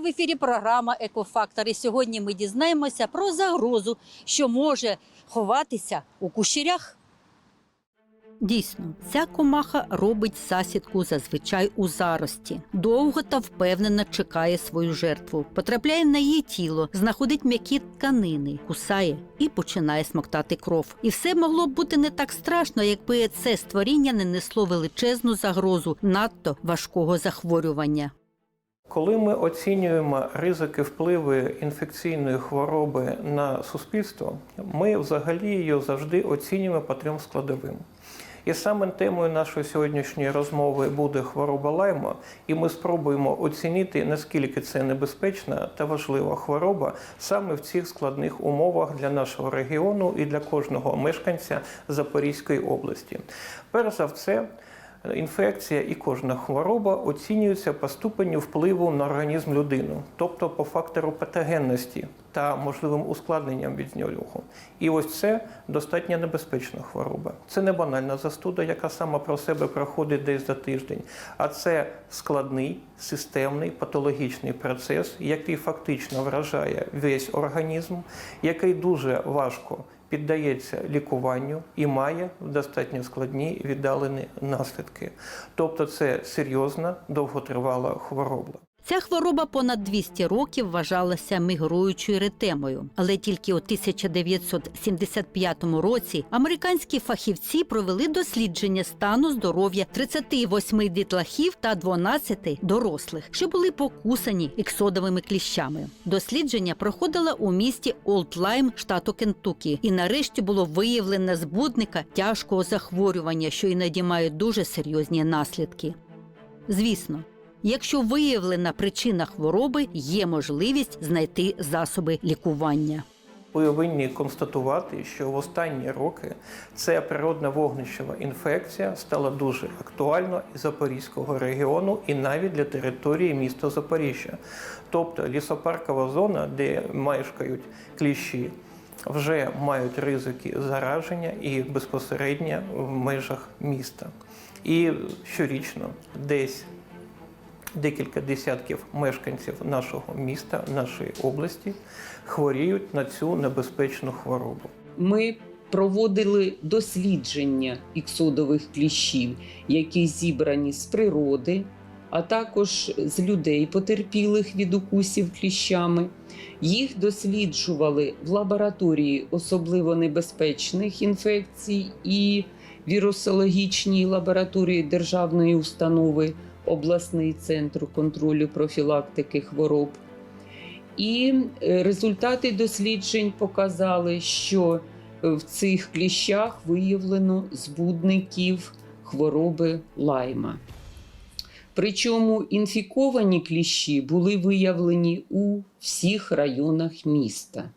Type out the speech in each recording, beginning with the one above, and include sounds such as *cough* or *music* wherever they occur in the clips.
в ефірі програма Екофактор. І сьогодні ми дізнаємося про загрозу, що може ховатися у кущерях. Дійсно, ця комаха робить засідку зазвичай у зарості. Довго та впевнено чекає свою жертву, потрапляє на її тіло, знаходить м'які тканини, кусає і починає смоктати кров. І все могло б бути не так страшно, якби це створіння не несло величезну загрозу надто важкого захворювання. Коли ми оцінюємо ризики впливу інфекційної хвороби на суспільство, ми взагалі її завжди оцінюємо по трьом складовим. І саме темою нашої сьогоднішньої розмови буде хвороба лайма, і ми спробуємо оцінити, наскільки це небезпечна та важлива хвороба саме в цих складних умовах для нашого регіону і для кожного мешканця Запорізької області. Перш за все, Інфекція і кожна хвороба оцінюються по ступеню впливу на організм людини, тобто по фактору патогенності та можливим ускладненням від нього. І ось це достатньо небезпечна хвороба. Це не банальна застуда, яка сама про себе проходить десь за тиждень, а це складний, системний, патологічний процес, який фактично вражає весь організм, який дуже важко піддається лікуванню і має достатньо складні віддалені наслідки. Тобто це серйозна довготривала хвороба. Ця хвороба понад 200 років вважалася мігруючою ретемою, але тільки у 1975 році американські фахівці провели дослідження стану здоров'я 38 дітлахів та 12 дорослих, що були покусані іксодовими кліщами. Дослідження проходило у місті Олд Лайм, штату Кентукі, і нарешті було виявлено збудника тяжкого захворювання, що іноді має дуже серйозні наслідки. Звісно, Якщо виявлена причина хвороби, є можливість знайти засоби лікування. Повинні констатувати, що в останні роки ця природна вогнищева інфекція стала дуже актуальна і Запорізького регіону, і навіть для території міста Запоріжжя. Тобто лісопаркова зона, де мешкають кліщі, вже мають ризики зараження і безпосередньо в межах міста. І щорічно десь декілька десятків мешканців нашого міста, нашої області хворіють на цю небезпечну хворобу. Ми проводили дослідження іксодових кліщів, які зібрані з природи, а також з людей, потерпілих від укусів кліщами. Їх досліджували в лабораторії особливо небезпечних інфекцій і вірусологічній лабораторії державної установи обласний центр контролю профілактики хвороб. І е, результати досліджень показали, що в цих кліщах виявлено збудників хвороби лайма. Причому інфіковані кліщі були виявлені у всіх районах міста.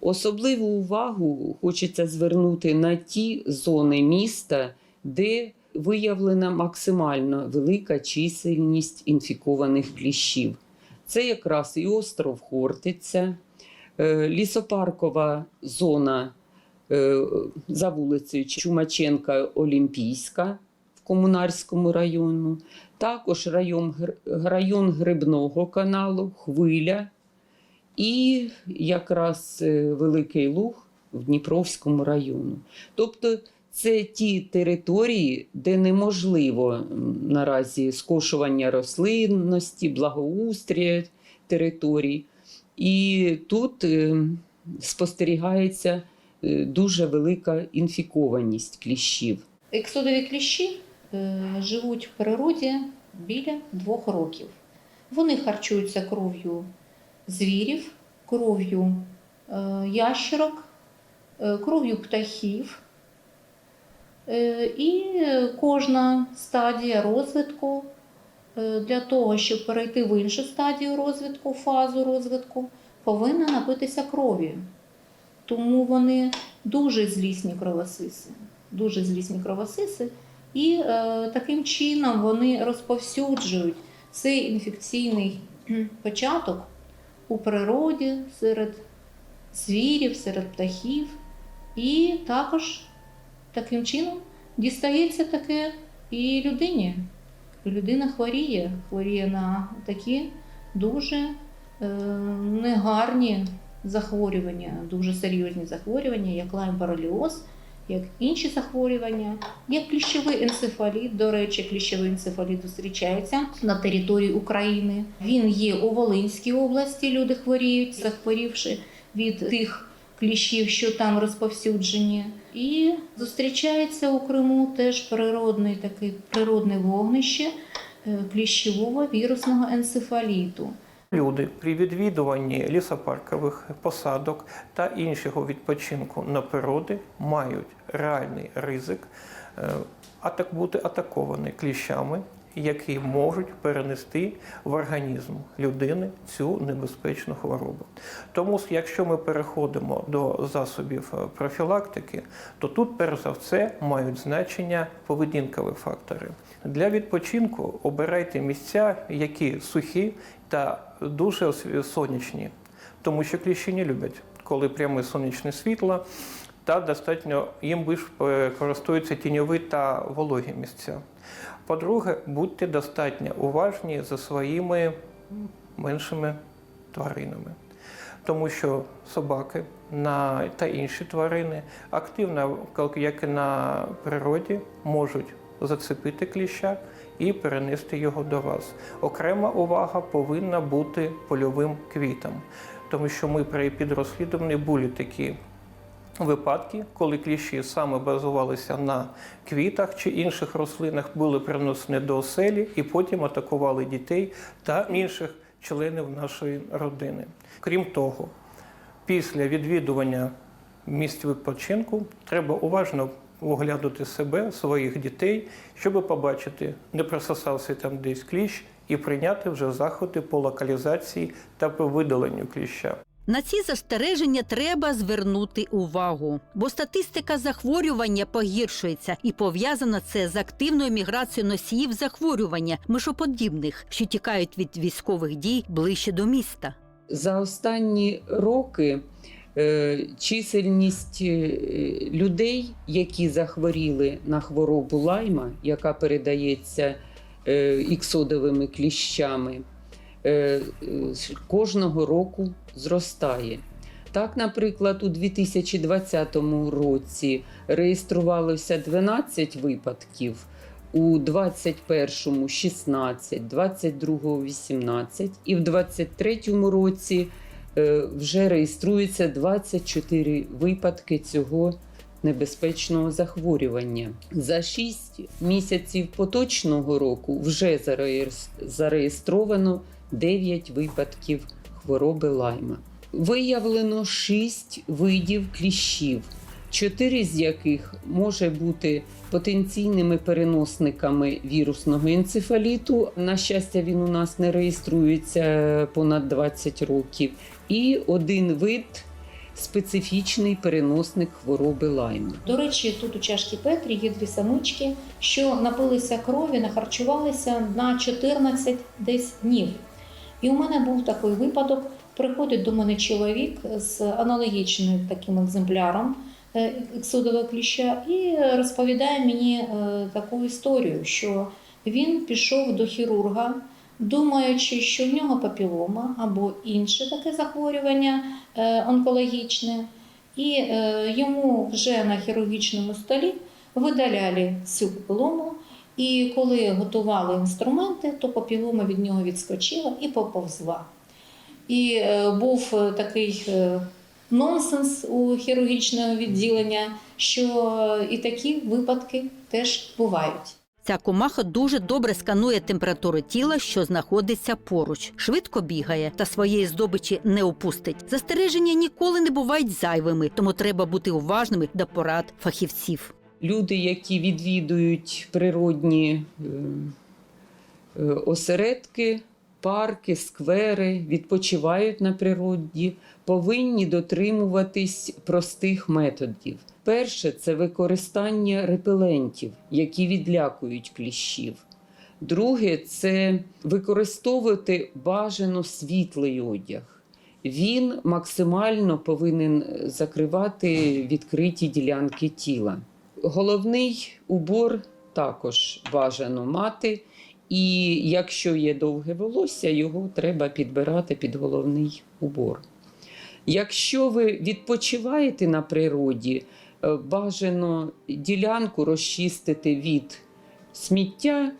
Особливу увагу хочеться звернути на ті зони міста, де виявлена максимально велика чисельність інфікованих кліщів. Це якраз і остров Хортиця, е, лісопаркова зона е, за вулицею Чумаченка Олімпійська в Комунарському району, також район, район Грибного каналу, Хвиля і якраз е, Великий Луг в Дніпровському району. Тобто це ті території, де неможливо наразі скошування рослинності, благоустрія територій. І тут е, спостерігається е, дуже велика інфікованість кліщів. Ексодові кліщі е, живуть в природі біля двох років. Вони харчуються кров'ю звірів, кров'ю ящерок, кров'ю птахів. Е, І кожна стадія розвитку е, для того, щоб перейти в іншу стадію розвитку, фазу розвитку, повинна напитися кров'ю. Тому вони дуже злісні кровосиси, дуже злісні кровосиси, і е, таким чином вони розповсюджують цей інфекційний початок у природі серед звірів, серед птахів, і також таким чином дістається таке і людині. Людина хворіє, хворіє на такі дуже е, негарні захворювання, дуже серйозні захворювання, як лаймбореліоз, як інші захворювання, як кліщовий енцефаліт. До речі, кліщовий енцефаліт зустрічається на території України. Він є у Волинській області. Люди хворіють, захворівши від тих кліщів, що там розповсюджені. І зустрічається у Криму теж природний такий природне вогнище е, кліщового вірусного енцефаліту. Люди при відвідуванні лісопаркових посадок та іншого відпочинку на природі мають реальний ризик е, бути атаковані кліщами, які можуть перенести в організм людини цю небезпечну хворобу. Тому, якщо ми переходимо до засобів е, профілактики, то тут, перш за все, мають значення поведінкові фактори. Для відпочинку обирайте місця, які сухі та дуже сонячні, тому що кліщі не люблять, коли пряме сонячне світло, та достатньо їм більш е, користуються тіньові та вологі місця. По-друге, будьте достатньо уважні за своїми меншими тваринами, тому що собаки на, та інші тварини активно, як і на природі, можуть зацепити кліща і перенести його до вас. Окрема увага повинна бути польовим квітам, тому що ми при підрозслідуванні були такі випадки, коли кліщі саме базувалися на квітах чи інших рослинах, були принесені до оселі і потім атакували дітей та інших членів нашої родини. Крім того, після відвідування місць відпочинку треба уважно оглядати себе, своїх дітей, щоб побачити, не присосався там десь кліщ, і прийняти вже заходи по локалізації та по видаленню кліща. На ці застереження треба звернути увагу, бо статистика захворювання погіршується і пов'язана це з активною міграцією носіїв захворювання мишоподібних, що тікають від військових дій ближче до міста. За останні роки е, чисельність е, людей, які захворіли на хворобу лайма, яка передається е, іксодовими кліщами, кожного року зростає. Так, наприклад, у 2020 році реєструвалося 12 випадків, у 21-му 16, 22-го 18 і в 23-му році е, вже реєструється 24 випадки цього небезпечного захворювання. За 6 місяців поточного року вже зареєс- зареєстровано 9 випадків хвороби лайма. Виявлено 6 видів кліщів, чотири з яких може бути потенційними переносниками вірусного енцефаліту. На щастя, він у нас не реєструється понад 20 років. І один вид специфічний переносник хвороби лайма. До речі, тут у чашці Петрі є дві самички, що напилися крові, нахарчувалися на 14 десь днів. І у мене був такий випадок. Приходить до мене чоловік з аналогічним таким екземпляром е, кліща і розповідає мені е, таку історію, що він пішов до хірурга, думаючи, що в нього папілома або інше таке захворювання е, онкологічне. І йому вже на хірургічному столі видаляли цю папілому. І коли готували інструменти, то папілома від нього відскочила і поповзла. І е, був е, такий е, нонсенс у хірургічного відділення, що і такі випадки теж бувають. Ця комаха дуже добре сканує температуру тіла, що знаходиться поруч, швидко бігає та своєї здобичі не опустить. Застереження ніколи не бувають зайвими, тому треба бути уважними до порад фахівців. Люди, які відвідують природні е, е, осередки, парки, сквери, відпочивають на природі, повинні дотримуватись простих методів. Перше це використання репелентів, які відлякують кліщів. Друге це використовувати бажано світлий одяг. Він максимально повинен закривати відкриті ділянки тіла. Головний убор також бажано мати І якщо є довге волосся, його треба підбирати під головний убор. Якщо ви відпочиваєте на природі, е, бажано ділянку розчистити від сміття,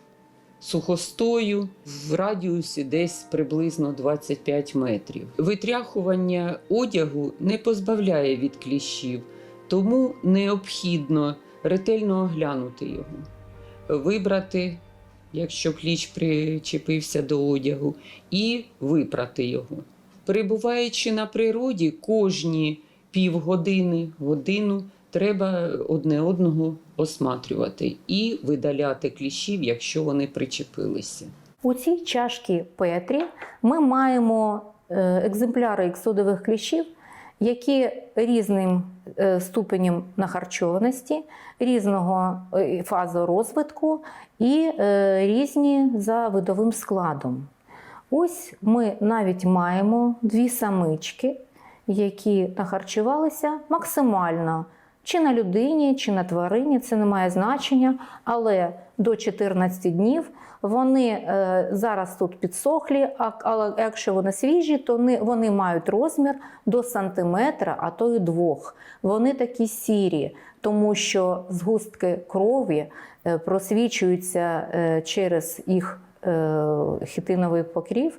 сухостою в радіусі десь приблизно 25 метрів. Витряхування одягу не позбавляє від кліщів, тому необхідно ретельно оглянути його, вибрати, якщо кліщ причепився до одягу, і випрати його. Перебуваючи на природі, кожні півгодини, годину треба одне одного осматрювати і видаляти кліщів, якщо вони причепилися. У цій чашці Петрі ми маємо е, екземпляри іксодових кліщів, які різним е, ступенем нахарчованості, різного е, фазу розвитку і е, різні за видовим складом. Ось ми навіть маємо дві самички, які нахарчувалися максимально чи на людині, чи на тварині, це не має значення, але до 14 днів вони е, зараз тут підсохлі, але якщо вони свіжі, то вони, мають розмір до сантиметра, а то й двох. Вони такі сірі, тому що згустки крові е, просвічуються е, через їх хітиновий покрів,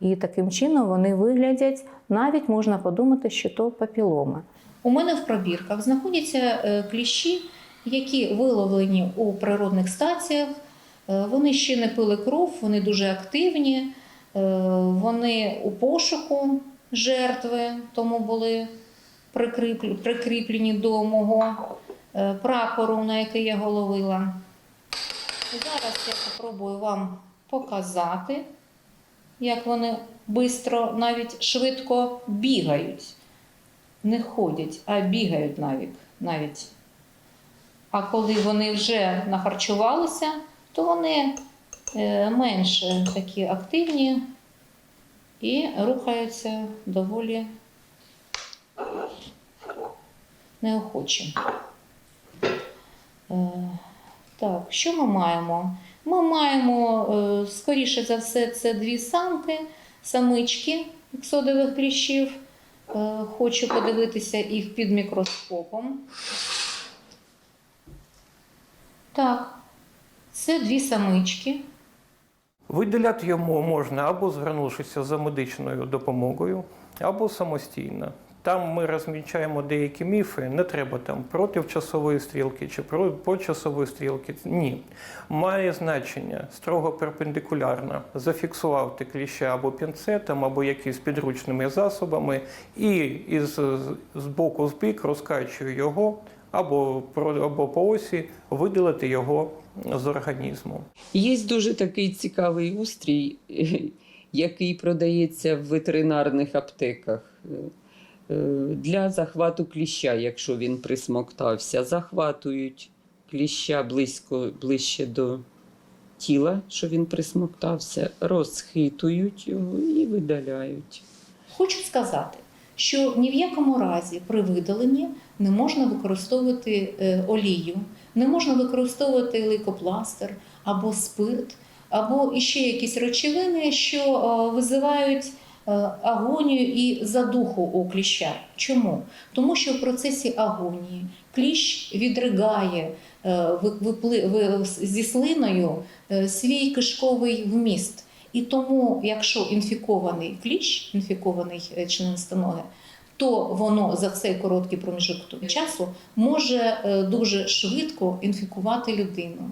і таким чином вони виглядять, навіть можна подумати, що то папіломи. У мене в пробірках знаходяться кліщі, які виловлені у природних стаціях. Е, Вони ще не пили кров, вони дуже активні, е, вони у пошуку жертви, тому були прикріплені до мого е, прапору, на який я головила. Зараз я спробую вам показати, як вони швидко, навіть швидко бігають не ходять, а бігають навіть. А коли вони вже нахарчувалися, то вони е, менше такі активні і рухаються доволі неохоче. Е, Так, що ми маємо? Ми маємо, е, скоріше за все, це дві самки, самички іксодових кліщів. Хочу подивитися їх під мікроскопом. Так, це дві самички. Виділяти йому можна або звернувшися за медичною допомогою, або самостійно. Там ми розмічаємо деякі міфи. Не треба там проти часової стрілки чи по часової стрілки. Ні. Має значення строго перпендикулярно. Зафіксував ти кліща або пінцетом, або якимись підручними засобами, і з боку з бік розкачую його, або, або по осі видалити його з організму. Є дуже такий цікавий устрій, *laughs* який продається в ветеринарних аптеках е, для захвату кліща, якщо він присмоктався. Захватують кліща близько, ближче до тіла, що він присмоктався, розхитують його і видаляють. Хочу сказати, що ні в якому разі при видаленні не можна використовувати е, олію, не можна використовувати лейкопластир або спирт, або іще якісь речовини, що е, визивають е, агонію і задуху у кліща. Чому? Тому що в процесі агонії кліщ відригає зі слиною свій кишковий вміст. І тому, якщо інфікований кліщ, інфікований член членистоногий, то воно за цей короткий проміжок часу може е, дуже швидко інфікувати людину.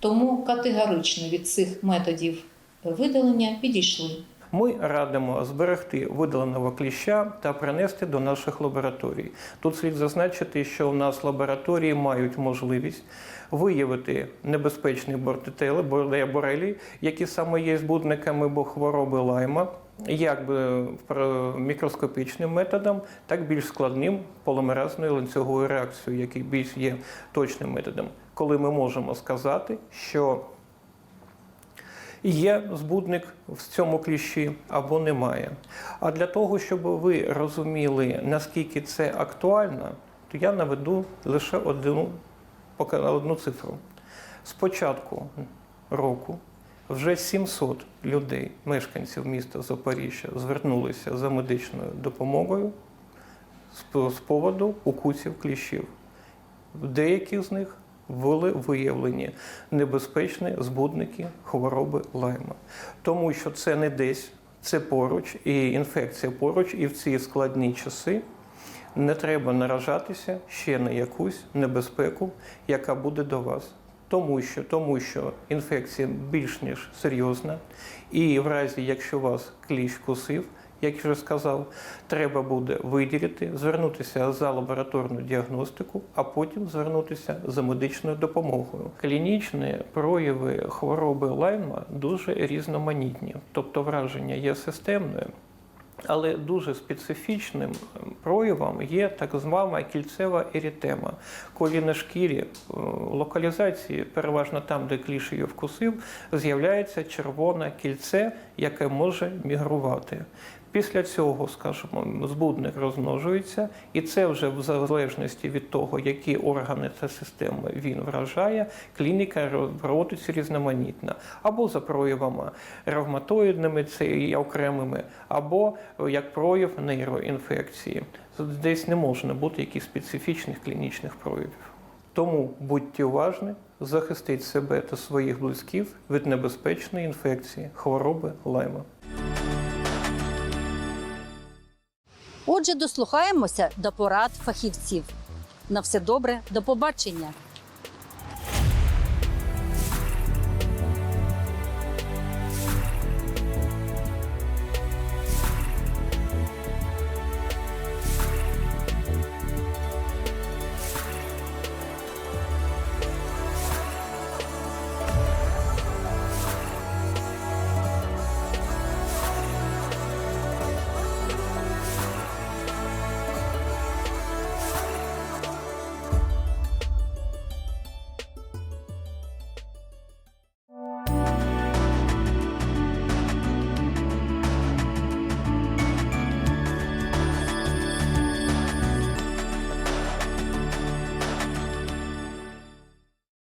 Тому категорично від цих методів видалення підійшли. Ми радимо зберегти видаленого кліща та принести до наших лабораторій. Тут слід зазначити, що у нас лабораторії мають можливість виявити небезпечні бортители, борелі, які саме є збудниками бо хвороби лайма, як би мікроскопічним методом, так більш складним полімеразною ланцюговою реакцією, який більш є точним методом, коли ми можемо сказати, що Є збудник в цьому кліщі або немає. А для того, щоб ви розуміли, наскільки це актуально, то я наведу лише одну, одну цифру. З початку року Вже 700 людей, мешканців міста Запоріжжя, звернулися за медичною допомогою з поводу укусів кліщів. Деякі з них були виявлені небезпечні збудники хвороби лайма, тому що це не десь, це поруч, і інфекція поруч, і в ці складні часи не треба наражатися ще на якусь небезпеку, яка буде до вас. Тому що, тому що інфекція більш ніж серйозна, і в разі, якщо вас кліщ кусив, як вже сказав, треба буде виділити, звернутися за лабораторну діагностику, а потім звернутися за медичною допомогою. Клінічні прояви хвороби лайма дуже різноманітні, тобто враження є системною. Але дуже специфічним проявом є так звана кільцева ерітема, коли на шкірі е, локалізації, переважно там, де кліш її вкусив, з'являється червоне кільце, яке може мігрувати. Після цього, скажімо, збудник розмножується, і це вже в залежності від того, які органи та системи він вражає, клініка проводиться різноманітна або за проявами ревматоїдними, це і окремими, або як прояв нейроінфекції. Десь не може бути якихось специфічних клінічних проявів. Тому будьте уважні, захистіть себе та своїх близьких від небезпечної інфекції, хвороби лайма. Отже, дослухаємося до порад фахівців. На все добре, до побачення.